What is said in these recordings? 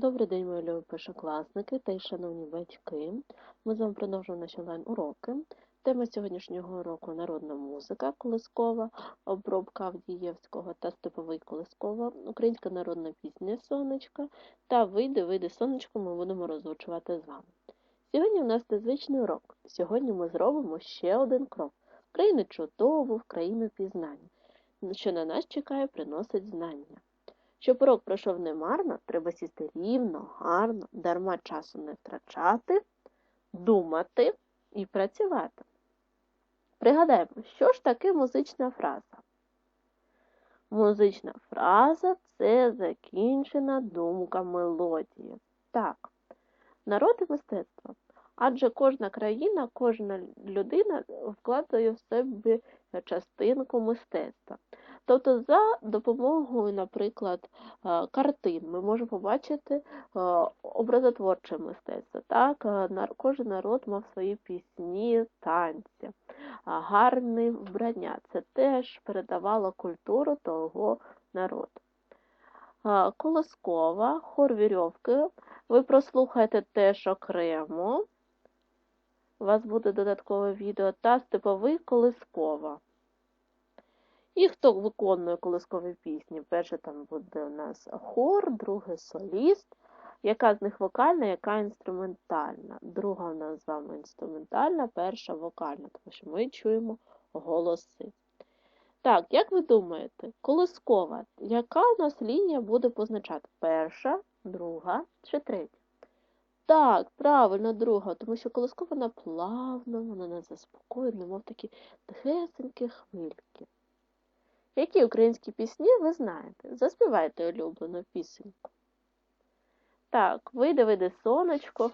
Добрий день, мої любі першокласники та й шановні батьки. Ми з вами продовжуємо наші онлайн-уроки. Тема сьогоднішнього уроку народна музика колискова, обробка Авдієвського та Степовий колискова, українська народна пісня Сонечка та вийде, вийде сонечко ми будемо розучувати з вами. Сьогодні у нас незвичний урок. Сьогодні ми зробимо ще один крок в країну чудову, в країну пізнання, що на нас чекає, приносить знання. Щоб урок пройшов немарно, треба сісти рівно, гарно, дарма часу не втрачати, думати і працювати. Пригадаємо, що ж таке музична фраза? Музична фраза це закінчена думка мелодії. Так, народ і мистецтво. Адже кожна країна, кожна людина вкладає в себе частинку мистецтва. Тобто, за допомогою, наприклад, картин ми можемо побачити образотворче мистецтво. Так? Кожен народ мав свої пісні, танці, гарне вбрання. Це теж передавало культуру того народу. Колоскова, хор вірьовки. Ви прослухаєте теж окремо. У вас буде додаткове відео та степовий колискова. І хто виконує колискові пісні? Перше там буде у нас хор, друге соліст. Яка з них вокальна, яка інструментальна? Друга у нас з вами інструментальна, перша вокальна, тому що ми чуємо голоси. Так, як ви думаєте, колискова, яка у нас лінія буде позначати? Перша, друга чи третя? Так, правильно, друга, тому що колискова вона плавна, вона не заспокоєна, мов такі тихесенькі хвильки. Які українські пісні ви знаєте? Заспівайте улюблену пісеньку. Так, вийде, вийде сонечко.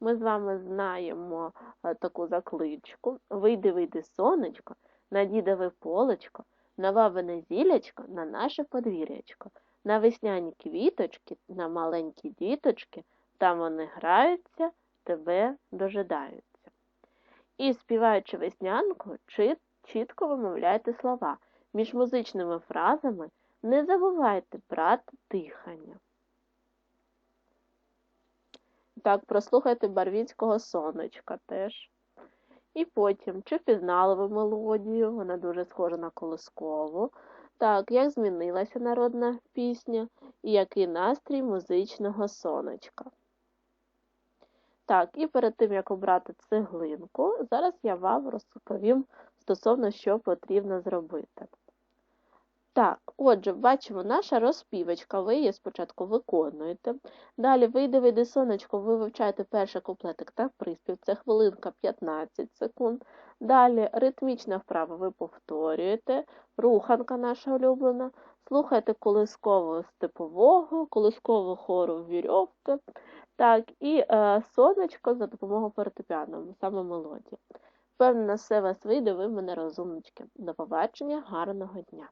Ми з вами знаємо е, таку закличку. Вийде, вийде сонечко, на дідове полечко, на вавине зілячко, на наше подвір'ячко, на весняні квіточки, на маленькі діточки, там вони граються, тебе дожидаються. І співаючи веснянку, чит чітко вимовляйте слова. Між музичними фразами не забувайте брати дихання. Так, прослухайте Барвінського сонечка теж. І потім, чи впізнали ви мелодію, вона дуже схожа на колоскову. Так, як змінилася народна пісня і який настрій музичного сонечка. Так, і перед тим, як обрати цеглинку, зараз я вам розповім стосовно що потрібно зробити. Так, отже, бачимо, наша розпівочка, ви її спочатку виконуєте. Далі вийде вийде сонечко, ви вивчаєте перший куплетик та приспів, це хвилинка 15 секунд. Далі ритмічна вправа ви повторюєте, руханка наша улюблена, слухайте колискового степового, колискового хору вірьовки, так, і е, сонечко за допомогою фортепіано, саме мелодія. Впевнена, все вас вийде, ви мене розумнички. До побачення, гарного дня!